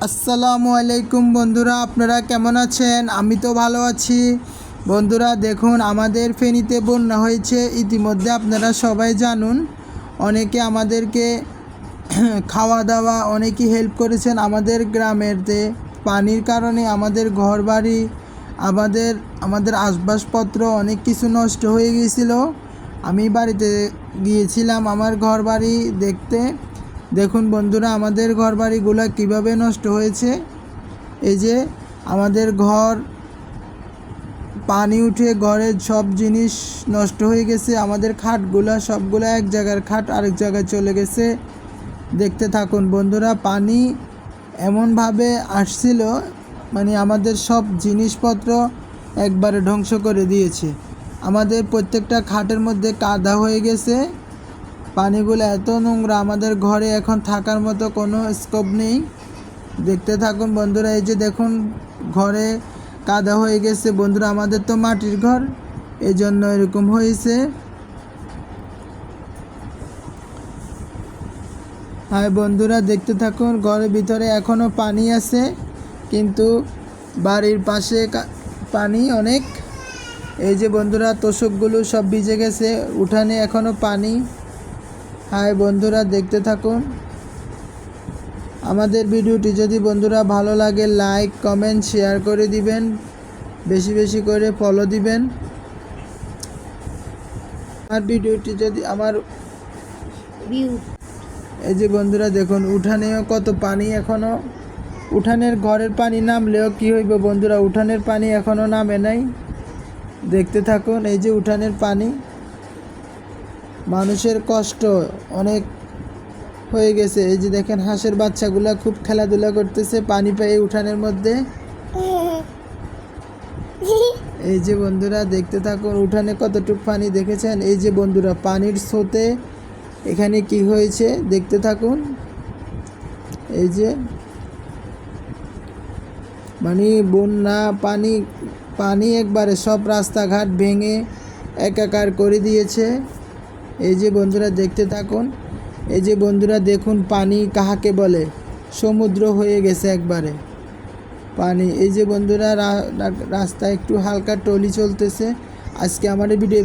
আসসালামু আলাইকুম বন্ধুরা, আপনারা কেমন আছেন? আমি তো ভালো আছি। বন্ধুরা, দেখুন, আমাদের ফেনীতে বন্যা হয়েছে। ইতিমধ্যে আপনারা সবাই জানুন, অনেকে আমাদেরকে খাওয়া দাওয়া অনেকেই হেল্প করেছেন আমাদের গ্রামেরতে। পানির কারণে আমাদের ঘরবাড়ি, আমাদের আমাদের আসবাসপত্র অনেক কিছু নষ্ট হয়ে গিয়েছিল। আমি বাড়িতে গিয়েছিলাম আমার ঘরবাড়ি দেখতে। দেখুন বন্ধুরা, আমাদের ঘরবাড়িগুলো কীভাবে নষ্ট হয়েছে? এই যে আমাদের ঘর, পানি উঠে ঘরের সব জিনিস নষ্ট হয়ে গেছে। আমাদের খাটগুলো, সবগুলো এক জায়গার খাট আরেক জায়গায় চলে গেছে। দেখতে থাকুন বন্ধুরা, পানি এমনভাবে আসছিল মানে আমাদের সব জিনিসপত্র একবারে ধ্বংস করে দিয়েছে। আমাদের প্রত্যেকটা খাটের মধ্যে কাদা হয়ে গেছে। পানিগুলো এত নোংরা, আমাদের ঘরে এখন থাকার মতো কোনো স্কোপ নেই। দেখতে থাকুন বন্ধুরা, এই যে দেখুন, ঘরে কাদা হয়ে গেছে। বন্ধুরা, আমাদের তো মাটির ঘর এই জন্য এরকম হয়েছে। হ্যাঁ বন্ধুরা, দেখতে থাকুন, ঘরের ভিতরে এখনও পানি আছে, কিন্তু বাড়ির পাশে পানি অনেক। এই যে বন্ধুরা, তোষকগুলো সব ভিজে গেছে, উঠানে এখনও পানি। হাই বন্ধুরা দেখতে থাকুন। আমাদের ভিডিওটি যদি বন্ধুরা ভালো লাগে লাইক কমেন্ট শেয়ার করে দিবেন। বেশি বেশি করে ফলো দিবেন। আমার ভিডিওটি যদি আমার এই যে বন্ধুরা দেখুন উঠানেও কত পানি এখনও উঠানের ঘরের পানি নামলেও কি হইব বন্ধুরা উঠানের পানি এখনও নামে নাই। দেখতে থাকুন এই যে উঠানের পানি। মানুষের কষ্ট অনেক হয়ে গেছে। এই যে দেখেন, হাঁসের বাচ্চাগুলা খুব খেলাধুলা করতেছে পানি পেয়ে উঠানের মধ্যে। এই যে বন্ধুরা, দেখতে থাকুন, উঠানে কতটুকু পানি দেখেছেন? এই যে বন্ধুরা, পানির স্রোতে এখানে কি হয়েছে দেখতে থাকুন। এই যে মানে বন্যা, পানি পানি একবারে সব রাস্তাঘাট ভেঙে একাকার করে দিয়েছে। এই যে বন্ধুরা দেখতে থাকুন, এই যে বন্ধুরা দেখুন পানি কাহাকে বলে? সমুদ্র হয়ে গেছে একবারে। পানি, এই যে বন্ধুরা রাস্তায় একটু হালকা টলি চলতেছে। আজকে আমার ভিডিও